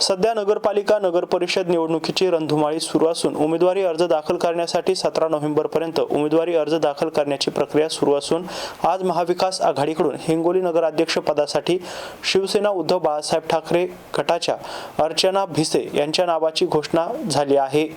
सध्या नगरपालिका नगर परिषद निवडणुकीची रणधुमाळी सुरू असून उमेदवारी अर्ज दाखल करण्यासाठी सतरा नोव्हेंबरपर्यंत उमेदवारी अर्ज दाखल करण्याची प्रक्रिया सुरू असून आज महाविकास आघाडीकडून हिंगोली नगराध्यक्ष पदासाठी शिवसेना उद्धव बाळासाहेब ठाकरे गटाच्या अर्चना भिसे यांच्या नावाची घोषणा झाली आहे.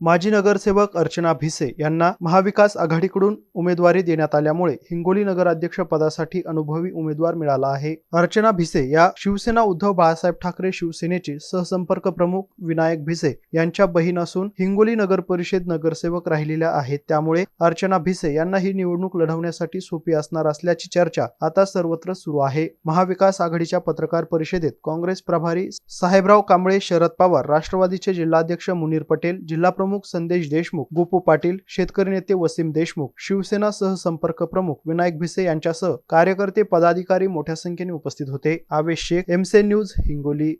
माजी नगरसेवक अर्चना भिसे यांना महाविकास आघाडीकडून उमेदवारी देण्यात आल्यामुळे हिंगोली नगराध्यक्ष पदासाठी अनुभवी उमेदवार मिळाला आहे. अर्चना भिसे या शिवसेना उद्धव बाळासाहेब ठाकरे शिवसेनेचे सहसंपर्क प्रमुख विनायक भिसे यांच्या बहीण असून हिंगोली नगर परिषद नगरसेवक राहिलेल्या आहेत. त्यामुळे अर्चना भिसे यांना ही निवडणूक लढवण्यासाठी सोपी असणार असल्याची चर्चा आता सर्वत्र सुरू आहे. महाविकास आघाडीच्या पत्रकार परिषदेत काँग्रेस प्रभारी साहेबराव कांबळे शरद पवार राष्ट्रवादीचे जिल्हाध्यक्ष मुनीर पटेल जिल्हा प्रमुख संदेश देशमुख गोपू पाटील शेतकरी नेते वसीम देशमुख शिवसेना सहसंपर्क प्रमुख विनायक भिसे यांच्यासह कार्यकर्ते पदाधिकारी मोठ्या संख्येने उपस्थित होते. आवेश शेख एमसे न्यूज हिंगोली.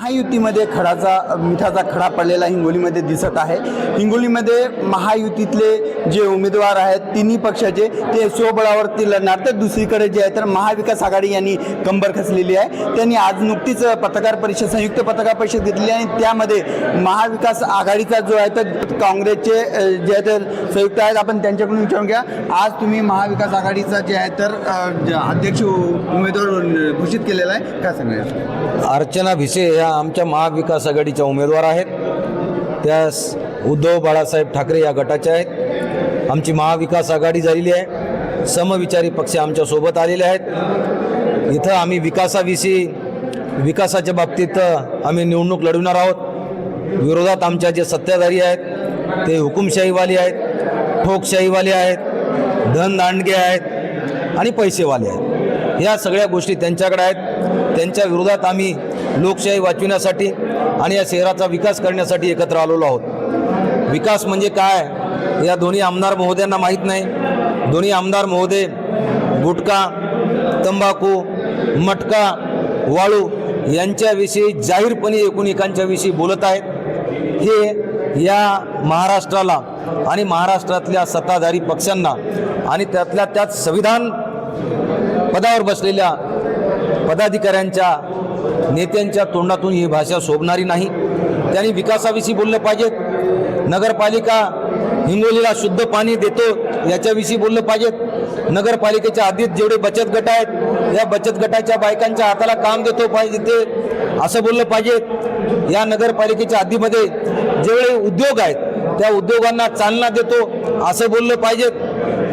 महायुतीमध्ये खडाचा मिठाचा खडा पडलेला हिंगोलीमध्ये दिसत आहे. हिंगोलीमध्ये महायुतीतले जे उमेदवार आहेत तिन्ही पक्षाचे ते स्वबळावरती लढणार. तर दुसरीकडे जे आहे तर महाविकास आघाडी यांनी कंबर खचलेली आहे. त्यांनी आज नुकतीच पत्रकार परिषद संयुक्त पत्रकार परिषद घेतली आणि त्यामध्ये महाविकास आघाडीचा जो आहे तर काँग्रेसचे जे आहे तर संयुक्त आहेत. आपण त्यांच्याकडून विचारून घ्या. आज तुम्ही महाविकास आघाडीचा जे आहे तर अध्यक्ष उमेदवार घोषित केलेला आहे. काय सांगायचं अर्चना भिसे या आमच्या महाविकास आघाडीच्या उमेदवार आहेत. त्या उद्धव बाळासाहेब ठाकरे या गटाच्या आहेत. आमची महाविकास आघाडी झालेली आहे. समविचारी पक्ष आमच्यासोबत आलेले आहेत. इथं आम्ही विकासाविषयी विकासाच्या बाबतीत आम्ही निवडणूक लढवणार आहोत. विरोधात आमच्या जे सत्ताधारी आहेत ते हुकुमशाहीवाले आहेत ठोकशाहीवाले आहेत धनदांडगे आहेत आणि पैसेवाले आहेत. या सगळ्या गोष्टी त्यांच्याकडे आहेत. त्यांच्या विरोधात आम्ही लोकशाही वाचविण्यासाठी आणि या शहराचा विकास करण्यासाठी एकत्र आलेलो आहोत. विकास म्हणजे काय? या दोन्ही आमदार महोदयांना माहीत नाही. दोन्ही आमदार महोदय गुटखा तंबाखू मटका वाळू यांच्याविषयी जाहीरपणे एकूण एकांच्याविषयी बोलत आहेत. हे या महाराष्ट्राला आणि महाराष्ट्रातल्या सत्ताधारी पक्षांना आणि त्यातल्या त्यात संविधान पदावर बसलेल्या पदाधिकाऱ्यांच्या नेत्यांच्या तोंडातून ही भाषा शोभणारी नाही. त्यांनी विकासाविषयी बोललं पाहिजेत नगरपालिका हिंगोलीला शुद्ध पाणी देतो याच्याविषयी बोललं पाहिजेत नगरपालिकेच्या आधीत जेवढे बचत गट आहेत या बचत गटाच्या बायकांच्या हाताला काम देतो पाहिजे ते असं बोललं पाहिजे. या नगरपालिकेच्या आधीमध्ये जेवढे उद्योग आहेत त्या उद्योगांना चालना देतो असं बोललं पाहिजेत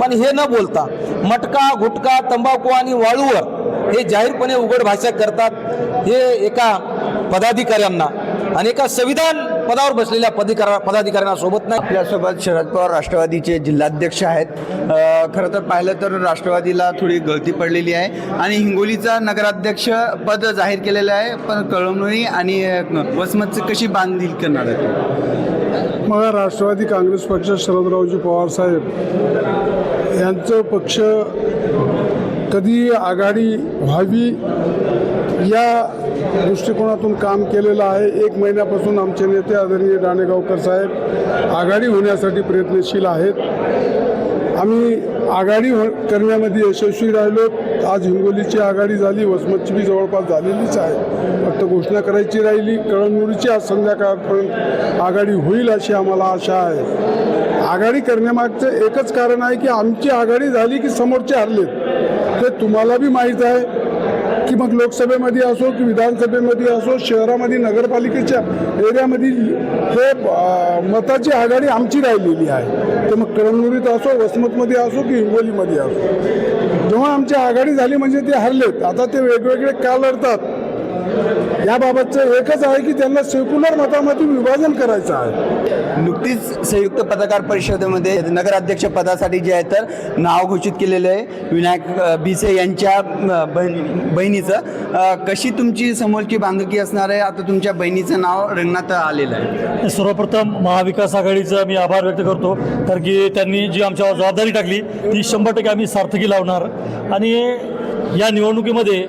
पण हे न बोलता मटका गुटखा तंबाखू आणि वाळूवर हे जाहीरपणे उघड भाषा करतात. हे एका पदाधिकाऱ्यांना आणि एका संविधान पदावर बसलेल्या पदाधिकारा पदाधिकाऱ्यांना सोबत नाही. आपल्यासोबत शरद पवार राष्ट्रवादीचे जिल्हाध्यक्ष आहेत. खरं तर पाहिलं तर राष्ट्रवादीला थोडी गळती पडलेली आहे आणि हिंगोलीचा नगराध्यक्ष पद जाहीर केलेलं आहे पण कळमनुरी आणि अ, वसमतची कशी बांधील करणार आहे मला राष्ट्रवादी काँग्रेस पक्ष शरदरावजी पवारसाहेब यांचं पक्ष कधी आघाडी व्हावी या दृष्टिकोनातून काम केलेलं आहे. एक महिन्यापासून आमचे नेते आदरणीय दाणेगावकर साहेब आघाडी होण्यासाठी प्रयत्नशील आहेत. आम्ही आघाडी हो करण्यामध्ये यशस्वी राहिलो. आज हिंगोलीची आघाडी झाली वसमतची बी जवळपास झालेलीच आहे. फक्त घोषणा करायची राहिली. कळमनुरीची आज संध्याकाळपर्यंत आघाडी होईल अशी आम्हाला आशा आहे. आघाडी करण्यामागचं एकच कारण आहे की आमची आघाडी झाली की समोरचे हरलेत. ते तुम्हाला बी माहीत आहे. की मग लोकसभेमध्ये असो की विधानसभेमध्ये असो शहरामध्ये नगरपालिकेच्या एरियामध्ये हे मताची आघाडी आमची राहिलेली आहे. तर मग कळमनुरीत असो वसमतमध्ये असो की हिंगोलीमध्ये असो. जेव्हा आमची आघाडी झाली म्हणजे ते हरलेत. आता ते वेगवेगळे का लढतात याबाबतचं एकच आहे की त्यांना सेक्युलर मतामध्ये विभाजन करायचं आहे. नुकतीच संयुक्त पत्रकार परिषदेमध्ये नगराध्यक्ष पदासाठी जे आहे तर नाव घोषित केलेलं आहे. विनायक भिसे यांच्या बहिणीचं. कशी तुमची समोरची बांधिलकी असणार आहे? आता तुमच्या बहिणीचं नाव रंगणात आलेलं आहे. सर्वप्रथम महाविकास आघाडीचा मी आभार व्यक्त करतो. कारण की त्यांनी जी आमच्यावर जबाबदारी टाकली ती शंभर टक्के आम्ही सार्थकी लावणार. आणि या निवडणुकीमध्ये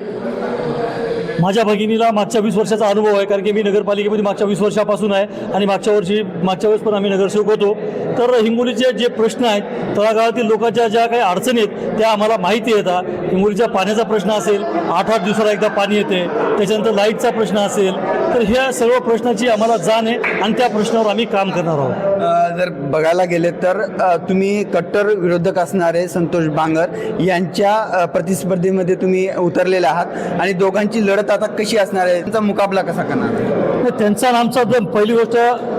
माझ्या भगिनीला मागच्या वीस वर्षाचा अनुभव आहे कारण की मी नगरपालिकेमध्ये मागच्या वीस वर्षापासून आहे आणि मागच्या वर्षी मागच्या वेळेस पण आम्ही नगरसेवक होतो. तर हिंगोलीचे जे प्रश्न आहेत तळागाळातील लोकांच्या ज्या काही अडचणी आहेत त्या आम्हाला माहिती येतात हिंगोलीच्या पाण्याचा प्रश्न असेल आठ आठ दिवसाला एकदा पाणी येते. त्याच्यानंतर लाईटचा प्रश्न असेल तर ह्या सर्व प्रश्नाची आम्हाला जाण आहे आणि त्या प्रश्नावर आम्ही काम करणार आहोत. जर बघायला गेले तर तुम्ही कट्टर विरोधक असणारे संतोष बांगर यांच्या प्रतिस्पर्धेमध्ये तुम्ही उतरलेले आहात आणि दोघांची लढत आता कशी असणार आहे? त्यांचा मुकाबला कसा करणार? त्यांचा आमचा पहिली गोष्ट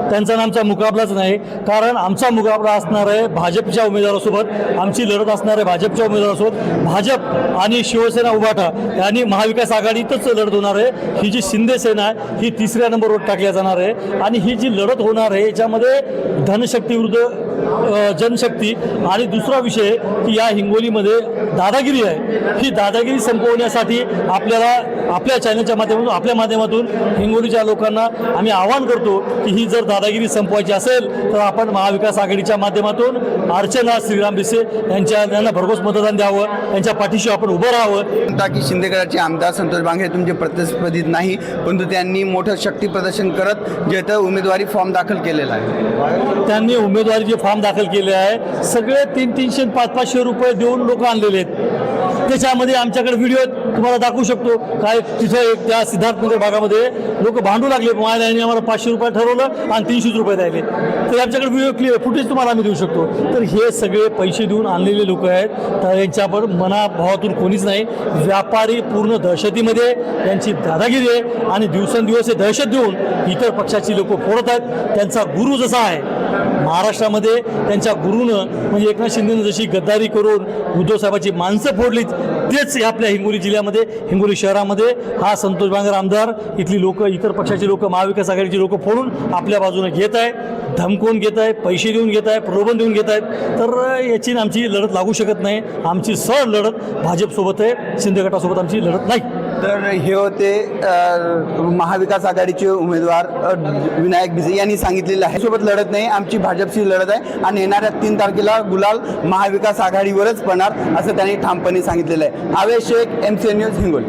त्यांचा आमचा मुकाबलाच नाही. कारण आमचा मुकाबला असणार आहे भाजपच्या उमेदवारासोबत. आमची लढत असणार आहे भाजपच्या उमेदवारासोबत. भाजप आणि शिवसेना उभाटा यांनी महाविकास आघाडीतच लढत होणार आहे. ही जी शिंदे सेना आहे ही तिसऱ्या नंबरवर टाकल्या जाणार आहे. आणि ही जी लढत होणार आहे याच्यामध्ये धनशक्ती विरुद्ध जनशक्ती. आणि दुसरा विषय की या हिंगोलीमध्ये दादागिरी आहे. ही दादागिरी संपवण्यासाठी आपल्याला आपल्या चॅनलच्या माध्यमातून आपल्या माध्यमातून हिंगोलीच्या लोकांना आम्ही आवाहन करतो की ही जर दादागिरी संपवायची असेल तर आपण महाविकास आघाडीच्या माध्यमातून अर्चना श्रीराम भिसे यांच्या यांना भरघोस मतदान द्यावं. त्यांच्या पाठीशी आपण उभं राहावं. म्हणता की शिंदेगडाचे आमदार संतोष बांगे तुमचे प्रतिस्पर्धीत नाही परंतु त्यांनी मोठं शक्ती प्रदर्शन करत जे तर उमेदवारी फॉर्म दाखल केलेला आहे. त्यांनी उमेदवारीचे फॉर्म दाखल दाखल केले आहे. सगळे तीन तीनशे पाच पाचशे रुपये देऊन लोक आणलेले आहेत. त्याच्यामध्ये आमच्याकडे व्हिडिओ तुम्हाला दाखवू शकतो. काय तिथं एक त्या सिद्धार्थनगर भागामध्ये लोक भांडू लागले. माझ्या यांनी आम्हाला पाचशे रुपये ठरवलं आणि तीनशेच रुपये द्यायले. तर आमच्याकडे व्हिडिओ क्लिअर फुटेज तुम्हाला आम्ही देऊ शकतो. तर हे सगळे पैसे देऊन आणलेले लोक आहेत. तर यांच्यावर मनाभावातून कोणीच नाही. व्यापारी पूर्ण दहशतीमध्ये यांची दादागिरी आहे. आणि दिवसेंदिवस हे दहशत देऊन इतर पक्षाची लोक फोडत आहेत. त्यांचा गुरु जसा आहे महाराष्ट्रामध्ये त्यांच्या गुरुनं म्हणजे एकनाथ शिंदेनं जशी गद्दारी करून उद्धव साहेबाची माणसं फोडलीत तेच आपल्या हिंगोली जिल्ह्यामध्ये हिंगोली शहरामध्ये हा संतोष बांगर आमदार इथली लोक इतर पक्षाची लोक महाविकास आघाडीची लोक फोडून आपल्या बाजूने घेत आहे धमकवून घेत आहे पैसे देऊन घेत आहे प्रलोभन देऊन घेत आहेत. तर याची आमची लढत लागू शकत नाही. आमची सळ लढत भाजपसोबत आहे शिंदे गटासोबत आमची लढत नाही. तर हे होते महाविकास आघाडीचे उमेदवार विनायक भिसे यांनी सांगितलेलं आहे. सोबत लढत नाही आमची भाजपशी लढत आहे आणि येणाऱ्या तीन तारखेला गुलाल महाविकास आघाडीवरच पडणार असं त्यांनी ठामपणे सांगितलेलं आहे. Avesh Shaikh M C news Hingoli.